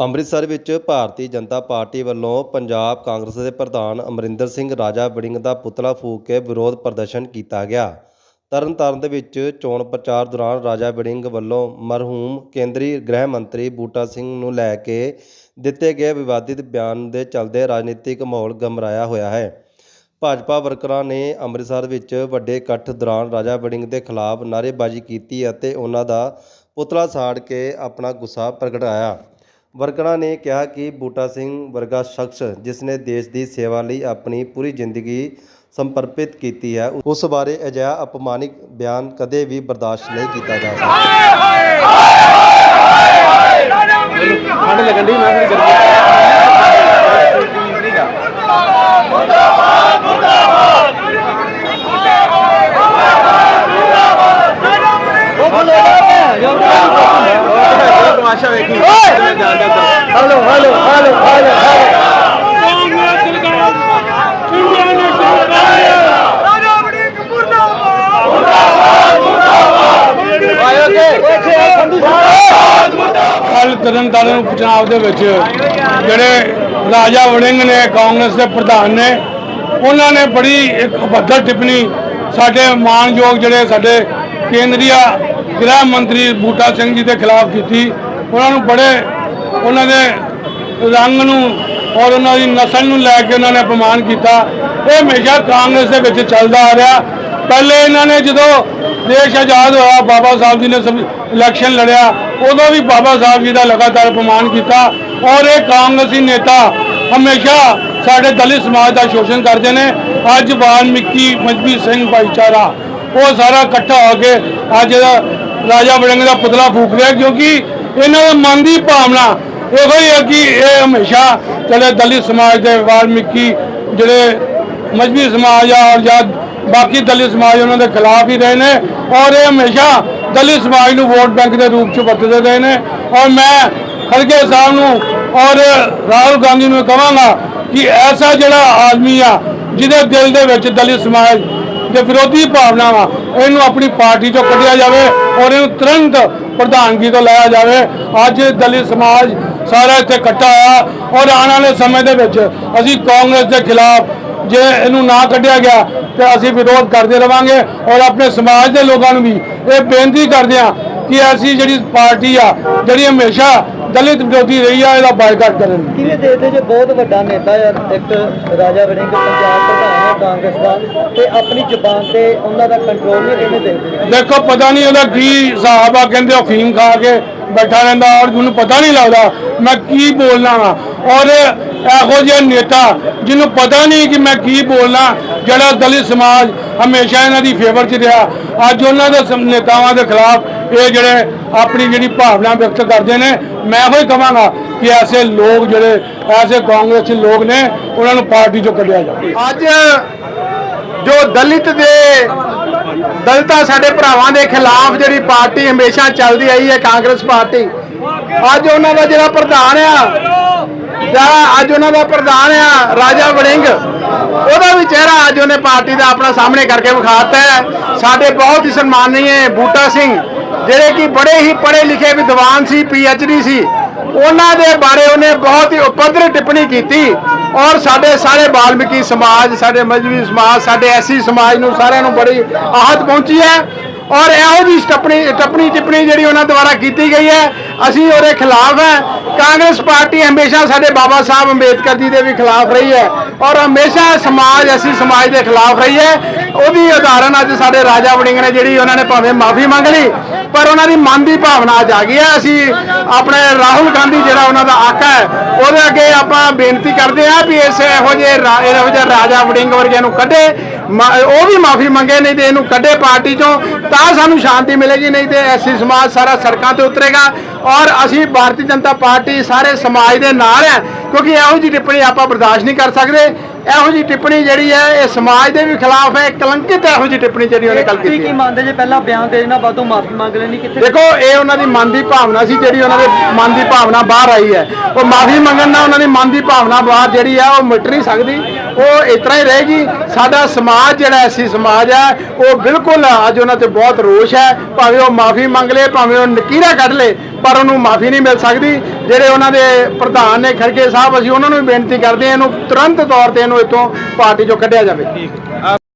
ਅੰਮ੍ਰਿਤਸਰ ਵਿੱਚ ਭਾਰਤੀ ਜਨਤਾ ਪਾਰਟੀ ਵੱਲੋਂ ਪੰਜਾਬ ਕਾਂਗਰਸ ਦੇ ਪ੍ਰਧਾਨ ਅਮਰਿੰਦਰ ਸਿੰਘ ਰਾਜਾ ਵੜਿੰਗ ਦਾ ਪੁਤਲਾ ਫੂਕ ਕੇ ਵਿਰੋਧ ਪ੍ਰਦਰਸ਼ਨ ਕੀਤਾ ਗਿਆ। ਤਰਨਤਾਰਨ ਦੇ ਵਿੱਚ ਚੋਣ ਪ੍ਰਚਾਰ ਦੌਰਾਨ ਰਾਜਾ ਵੜਿੰਗ ਵੱਲੋਂ ਮਰਹੂਮ ਕੇਂਦਰੀ ਗ੍ਰਹਿ ਮੰਤਰੀ ਬੂਟਾ ਸਿੰਘ ਨੂੰ ਲੈ ਕੇ ਦਿੱਤੇ ਗਏ ਵਿਵਾਦਿਤ ਬਿਆਨ ਦੇ ਚਲਦੇ ਰਾਜਨੀਤਿਕ ਮਾਹੌਲ ਗਮਰਾਇਆ ਹੋਇਆ ਹੈ। ਭਾਜਪਾ ਵਰਕਰਾਂ ਨੇ ਅੰਮ੍ਰਿਤਸਰ ਵਿੱਚ ਵੱਡੇ ਇਕੱਠ ਦੌਰਾਨ ਰਾਜਾ ਵੜਿੰਗ ਦੇ ਖਿਲਾਫ ਨਾਅਰੇਬਾਜ਼ੀ ਕੀਤੀ ਅਤੇ ਉਹਨਾਂ ਦਾ ਪੁਤਲਾ ਸਾੜ ਕੇ ਆਪਣਾ ਗੁੱਸਾ ਪ੍ਰਗਟਾਇਆ। ਵਰਕਰਾਂ ਨੇ ਕਿਹਾ ਕਿ ਬੂਟਾ ਸਿੰਘ ਵਰਗਾ ਸ਼ਖਸ ਜਿਸ ਨੇ ਦੇਸ਼ ਦੀ ਸੇਵਾ ਲਈ ਆਪਣੀ ਪੂਰੀ ਜ਼ਿੰਦਗੀ ਸਮਰਪਿਤ ਕੀਤੀ ਹੈ ਉਸ ਬਾਰੇ ਅਜਿਹਾ ਅਪਮਾਨਿਕ ਬਿਆਨ ਕਦੇ ਵੀ ਬਰਦਾਸ਼ਤ ਨਹੀਂ ਕੀਤਾ ਜਾ ਸਕਦਾ ਠੰਡ ਲੱਗਣ ਦੀ ਮੈਂ ਗਰਮੀ ਤਮਾਸ਼ਾ ਵੇਖੀ। ਹਲੋ ਹਲੋ ਹਲੋ ਹਲੋ ਕੱਲ ਤਰਨਤਾਰਨ ਉਪਚੁਣਾਵ ਦੇ ਵਿੱਚ ਜਿਹੜੇ ਰਾਜਾ ਵੜਿੰਗ ਨੇ ਕਾਂਗਰਸ ਦੇ ਪ੍ਰਧਾਨ ਨੇ ਉਹਨਾਂ ਨੇ ਬੜੀ ਇੱਕ ਭੱਦਰ ਟਿੱਪਣੀ। ਸਾਡੇ ਮਾਨਯੋਗ ਜਿਹੜੇ ਸਾਡੇ ਕੇਂਦਰੀਆ ਗ੍ਰਹਿ ਮੰਤਰੀ ਬੂਟਾ ਸਿੰਘ ਜੀ ਦੇ ਖਿਲਾਫ ਕੀਤੀ। ਉਹਨਾਂ ਨੂੰ ਬੜੇ, ਉਹਨਾਂ ਦੇ ਰੰਗ ਨੂੰ ਔਰ ਉਹਨਾਂ ਦੀ ਨਸਲ ਨੂੰ ਲੈ ਕੇ ਉਹਨਾਂ ਨੇ ਅਪਮਾਨ ਕੀਤਾ। ਇਹ ਹਮੇਸ਼ਾ ਕਾਂਗਰਸ ਦੇ ਵਿੱਚ ਚੱਲਦਾ ਆ ਰਿਹਾ। ਪਹਿਲੇ ਇਹਨਾਂ ਨੇ ਜਦੋਂ ਦੇਸ਼ ਆਜ਼ਾਦ ਹੋਇਆ, ਬਾਬਾ ਸਾਹਿਬ ਜੀ ਨੇ ਇਲੈਕਸ਼ਨ ਲੜਿਆ, ਉਦੋਂ ਵੀ ਬਾਬਾ ਸਾਹਿਬ ਜੀ ਦਾ ਲਗਾਤਾਰ ਅਪਮਾਨ ਕੀਤਾ। ਔਰ ਇਹ ਕਾਂਗਰਸੀ ਨੇਤਾ ਹਮੇਸ਼ਾ ਸਾਡੇ ਦਲਿਤ ਸਮਾਜ ਦਾ ਸ਼ੋਸ਼ਣ ਕਰਦੇ ਨੇ। ਅੱਜ ਵਾਲਮੀਕੀ ਮਜਬੀ ਸਿੰਘ ਭਾਈਚਾਰਾ, ਉਹ ਸਾਰਾ ਇਕੱਠਾ ਹੋ ਕੇ ਅੱਜ ਰਾਜਾ ਵੜਿੰਗ ਦਾ ਪੁਤਲਾ ਫੂਕ ਰਿਹਾ, ਕਿਉਂਕਿ ਇਹਨਾਂ ਦੇ ਮਨ ਦੀ ਭਾਵਨਾ ਇਹੋ ਹੀ ਹੈ ਕਿ ਇਹ ਹਮੇਸ਼ਾ ਜਿਹੜੇ ਦਲਿਤ ਸਮਾਜ ਦੇ ਵਾਲਮੀਕੀ ਜਿਹੜੇ ਮਜਬੀ ਸਮਾਜ ਆ ਔਰ ਜਾਂ ਬਾਕੀ ਦਲਿਤ ਸਮਾਜ ਉਹਨਾਂ ਦੇ ਖਿਲਾਫ ਹੀ ਰਹੇ ਨੇ ਔਰ ਇਹ ਹਮੇਸ਼ਾ ਦਲਿਤ ਸਮਾਜ ਨੂੰ ਵੋਟ ਬੈਂਕ ਦੇ ਰੂਪ ਚ ਵਰਤਦੇ ਰਹੇ ਨੇ। ਔਰ ਮੈਂ ਖੜਗੇ ਸਾਹਿਬ ਨੂੰ ਔਰ ਰਾਹੁਲ ਗਾਂਧੀ ਨੂੰ ਕਹਾਂਗਾ ਕਿ ਐਸਾ ਜਿਹੜਾ ਆਦਮੀ ਆ ਜਿਹਦੇ ਦਿਲ ਦੇ ਵਿੱਚ ਦਲਿਤ ਸਮਾਜ ਦੇ ਵਿਰੋਧੀ ਭਾਵਨਾਵਾਂ ਇਹਨੂੰ ਆਪਣੀ ਪਾਰਟੀ ਤੋਂ ਕੱਢਿਆ ਜਾਵੇ ਔਰ ਇਹਨੂੰ ਤੁਰੰਤ ਪ੍ਰਧਾਨਗੀ ਤੋਂ ਲਾਇਆ ਜਾਵੇ, ਅੱਜ ਦਲਿਤ ਸਮਾਜ ਸਾਰਾ ਇੱਥੇ ਇਕੱਠਾ ਹੋਇਆ ਔਰ ਆਉਣ ਵਾਲੇ ਸਮੇਂ ਦੇ ਵਿੱਚ ਅਸੀਂ ਕਾਂਗਰਸ ਦੇ ਖਿਲਾਫ ਜੇ ਇਹਨੂੰ ਨਾ ਕੱਢਿਆ ਗਿਆ ਤੇ ਅਸੀਂ ਵਿਰੋਧ ਕਰਦੇ ਰਵਾਂਗੇ ਔਰ ਆਪਣੇ ਸਮਾਜ ਦੇ ਲੋਕਾਂ ਨੂੰ ਵੀ ਇਹ ਬੇਨਤੀ ਕਰਦੇ ਹਾਂ ਕਿ ਅਸੀਂ ਜਿਹੜੀ ਪਾਰਟੀ ਆ, ਜਿਹੜੀ ਹਮੇਸ਼ਾ ਦਲਿਤ ਵਿਰੋਧੀ ਰਹੀ ਆ ਇਹਦਾ ਬਾਈਕਾਟ ਕਰਨ। ਕਿਵੇਂ ਦੇਖਦੇ ਜੇ ਬਹੁਤ ਵੱਡਾ ਨੇਤਾ ਆ ਇੱਕ ਰਾਜਾ ਵੜਿੰਗ ਪੰਜਾਬ ਪ੍ਰਧਾਨ ਹੈ ਕਾਂਗਰਸ ਦਾ ਤੇ ਆਪਣੀ ਜ਼ੁਬਾਨ ਤੇ ਉਹਨਾਂ ਦਾ ਕੰਟਰੋਲ ਨਹੀਂ ਕਿਵੇਂ ਦੇਖਦੇ ਦੇਖੋ ਪਤਾ ਨਹੀਂ ਉਹਦਾ ਕੀ ਹਿਸਾਬ ਆ ਕਹਿੰਦੇ ਅਫੀਮ ਖਾ ਕੇ ਬੈਠਾ ਰਹਿੰਦਾ ਔਰ ਮੈਨੂੰ ਪਤਾ ਨਹੀਂ ਲੱਗਦਾ ਮੈਂ ਕੀ ਬੋਲਣਾ ਵਾ। ਔਰ ਇਹੋ ਜਿਹਾ ਨੇਤਾ ਜਿਹਨੂੰ ਪਤਾ ਨਹੀਂ ਕਿ ਮੈਂ ਕੀ ਬੋਲਣਾ ਜਿਹੜਾ ਦਲਿਤ ਸਮਾਜ ਹਮੇਸ਼ਾ ਇਹਨਾਂ ਦੀ ਫੇਵਰ 'ਚ ਰਿਹਾ। ਅੱਜ ਉਹਨਾਂ ਦੇ ਨੇਤਾਵਾਂ ਦੇ ਖਿਲਾਫ ਇਹ ਜਿਹੜੇ ਆਪਣੀ ਜਿਹੜੀ ਭਾਵਨਾ ਵਿਅਕਤ ਕਰਦੇ ਨੇ, ਮੈਂ ਇਹੋ ਕਹਾਂਗਾ ਕਿ ਐਸੇ ਲੋਕ ਜਿਹੜੇ, ਐਸੇ ਕਾਂਗਰਸੀ ਲੋਕ ਨੇ, ਉਹਨਾਂ ਨੂੰ ਪਾਰਟੀ 'ਚੋਂ ਕੱਢਿਆ ਜਾਵੇ। ਅੱਜ ਜੋ ਦਲਿਤ ਦੇ ਦਲਿਤਾਂ ਸਾਡੇ ਭਰਾਵਾਂ ਦੇ ਖਿਲਾਫ ਜਿਹੜੀ ਪਾਰਟੀ ਹਮੇਸ਼ਾ ਚੱਲਦੀ ਆਈ ਹੈ, ਕਾਂਗਰਸ ਪਾਰਟੀ, ਅੱਜ ਉਹਨਾਂ ਦਾ ਜਿਹੜਾ ਪ੍ਰਧਾਨ ਆ ਜਿਹੜਾ ਅੱਜ ਉਹਨਾਂ ਦਾ ਪ੍ਰਧਾਨ ਆ, ਰਾਜਾ ਵੜਿੰਗ, ਉਹਦਾ ਵੀ ਚਿਹਰਾ ਅੱਜ ਉਹਨੇ ਪਾਰਟੀ ਦਾ ਆਪਣਾ ਸਾਹਮਣੇ ਕਰਕੇ ਵਿਖਾਤਾ ਹੈ। ਸਾਡੇ ਬਹੁਤ ਹੀ ਸਨਮਾਨਨੀय ਬੂਟਾ ਸਿੰਘ ਜਿਹੜੇ ਕਿ ਬੜੇ ਹੀ ਪੜ੍ਹੇ ਲਿਖੇ ਵਿਦਵਾਨ ਸੀ ਡੀ ਸੀ, ਉਹਨਾਂ ਦੇ ਬਾਰੇ ਉਹਨੇ ਬਹੁਤ ਹੀ ਉਪਦਰ ਟਿੱਪਣੀ ਕੀਤੀ ਔਰ ਸਾਡੇ ਸਾਰੇ ਬਾਲਮਿਕੀ ਸਮਾਜ, ਸਾਡੇ ਮਜਬੀ ਸਮਾਜ, ਸਾਡੇ ਐਸੀ ਸਮਾਜ ਨੂੰ ਸਾਰਿਆਂ ਨੂੰ ਬੜੀ ਆਹਤ ਪਹੁੰਚੀ ਹੈ ਔਰ ਇਹੋ ਜੀ ਟੱਪਣੀ ਟੱਪਣੀ ਟਿੱਪਣੀ ਜਿਹੜੀ ਉਹਨਾਂ ਦੁਆਰਾ ਕੀਤੀ ਗਈ ਹੈ ਅਸੀਂ ਉਹਦੇ ਖਿਲਾਫ ਹੈ। ਕਾਂਗਰਸ ਪਾਰਟੀ ਹਮੇਸ਼ਾ ਸਾਡੇ ਬਾਬਾ ਸਾਹਿਬ ਅੰਬੇਦਕਰ ਜੀ ਦੇ ਵੀ ਖਿਲਾਫ ਰਹੀ ਹੈ ਔਰ ਹਮੇਸ਼ਾ ਸਮਾਜ, ਅਸੀਂ ਸਮਾਜ ਦੇ ਖਿਲਾਫ ਰਹੀ ਹੈ। ਉਹਦੀ ਉਦਾਹਰਨ ਅੱਜ ਸਾਡੇ ਰਾਜਾ ਵੜਿੰਗ ਨੇ ਜਿਹੜੀ ਉਹਨਾਂ ਨੇ ਭਾਵੇਂ ਮਾਫੀ ਮੰਗ ਲਈ, ਪਰ ਉਹਨਾਂ ਦੀ ਮਨ ਦੀ ਭਾਵਨਾ ਅੱਜ ਆ ਗਈ ਹੈ। ਅਸੀਂ ਆਪਣੇ ਰਾਹੁਲ ਗਾਂਧੀ ਜਿਹੜਾ ਉਹਨਾਂ ਦਾ ਆਕਾ ਹੈ, ਉਹਦੇ ਅੱਗੇ ਆਪਾਂ ਬੇਨਤੀ ਕਰਦੇ ਹਾਂ ਵੀ ਇਸ ਇਹੋ ਜਿਹੇ ਰਾ- ਇਹੋ ਜਿਹੇ ਰਾਜਾ ਵੜਿੰਗ ਵਰਗਿਆਂ ਨੂੰ ਕੱਢੇ। ਉਹ ਵੀ ਮਾਫੀ ਮੰਗੇ, ਨਹੀਂ ਤੇ ਇਹਨੂੰ ਕੱਢੇ ਪਾਰਟੀ ਚੋਂ, ਤਾਂ ਸਾਨੂੰ ਸ਼ਾਂਤੀ ਮਿਲੇਗੀ, ਨਹੀਂ ਤੇ ਐਸੀ ਸਮਾਜ ਸਾਰਾ ਸੜਕਾਂ ਤੇ ਉਤਰੇਗਾ। ਔਰ ਅਸੀਂ ਭਾਰਤੀ ਜਨਤਾ ਪਾਰਟੀ ਸਾਰੇ ਸਮਾਜ ਦੇ ਨਾਲ ਹੈ, ਕਿਉਂਕਿ ਇਹੋ ਜਿਹੀ ਟਿੱਪਣੀ ਆਪਾਂ ਬਰਦਾਸ਼ਤ ਨਹੀਂ ਕਰ ਸਕਦੇ। ਇਹੋ ਜੀ ਟਿੱਪਣੀ ਜਿਹੜੀ ਹੈ ਇਹ ਸਮਾਜ ਦੇ ਵੀ ਖਿਲਾਫ ਹੈ ਕਲੰਕਿਤ ਇਹੋ ਜੀ ਟਿੱਪਣੀ ਜਿਹੜੀ ਉਹਨੇ ਕੱਲ ਕੀਤੀ ਕੀ ਹੈ। ਮੰਨਦੇ ਜੇ ਪਹਿਲਾਂ ਬਿਆਨ ਦੇ ਦੇਣਾ ਬਾਅਦੋਂ ਮਾਫੀ ਮੰਗ ਲੈਣੀ ਕਿੱਥੇ ਦੇਖੋ ਇਹ ਉਹਨਾਂ ਦੀ ਮਨ ਦੀ ਭਾਵਨਾ ਸੀ ਜਿਹੜੀ ਉਹਨਾਂ ਦੇ ਮਨ ਦੀ ਭਾਵਨਾ ਬਾਹਰ ਆਈ ਹੈ। ਉਹ ਮਾਫੀ ਮੰਗਣ ਨਾਲ ਉਹਨਾਂ ਦੀ ਮਨ ਦੀ ਭਾਵਨਾ ਬਾਹਰ ਜਿਹੜੀ ਆ ਉਹ ਮਿਟ ਨਹੀਂ ਸਕਦੀ। ਉਹ ਇਸ ਤਰ੍ਹਾਂ ਹੀ ਰਹੇਗੀ। ਸਾਡਾ ਸਮਾਜ ਜਿਹੜਾ ਐਸੀ ਸਮਾਜ ਹੈ ਉਹ ਬਿਲਕੁਲ ਅੱਜ ਉਹਨਾਂ ਤੇ ਬਹੁਤ ਰੋਸ਼ ਹੈ। ਭਾਵੇਂ ਉਹ ਮਾਫੀ ਮੰਗ ਲੇ ਭਾਵੇਂ ਉਹ ਨਕੀਰਾ ਕੱਢ ਲੇ ਪਰ ਉਹਨੂੰ ਮਾਫੀ ਨਹੀਂ ਮਿਲ ਸਕਦੀ। ਜਿਹੜੇ ਉਹਨਾਂ ਦੇ ਪ੍ਰਧਾਨ ਨੇ ਖੜਗੇ ਸਾਹਿਬ ਅਸੀਂ ਉਹਨਾਂ ਨੂੰ ਵੀ ਬੇਨਤੀ ਕਰਦੇ ਹਾਂ ਇਹਨੂੰ ਤੁਰੰਤ ਤੌਰ ਤੇ ਇਹਨੂੰ ਇੱਥੋਂ ਪਾਰਟੀ ਚੋਂ ਕੱਢਿਆ ਜਾਵੇ।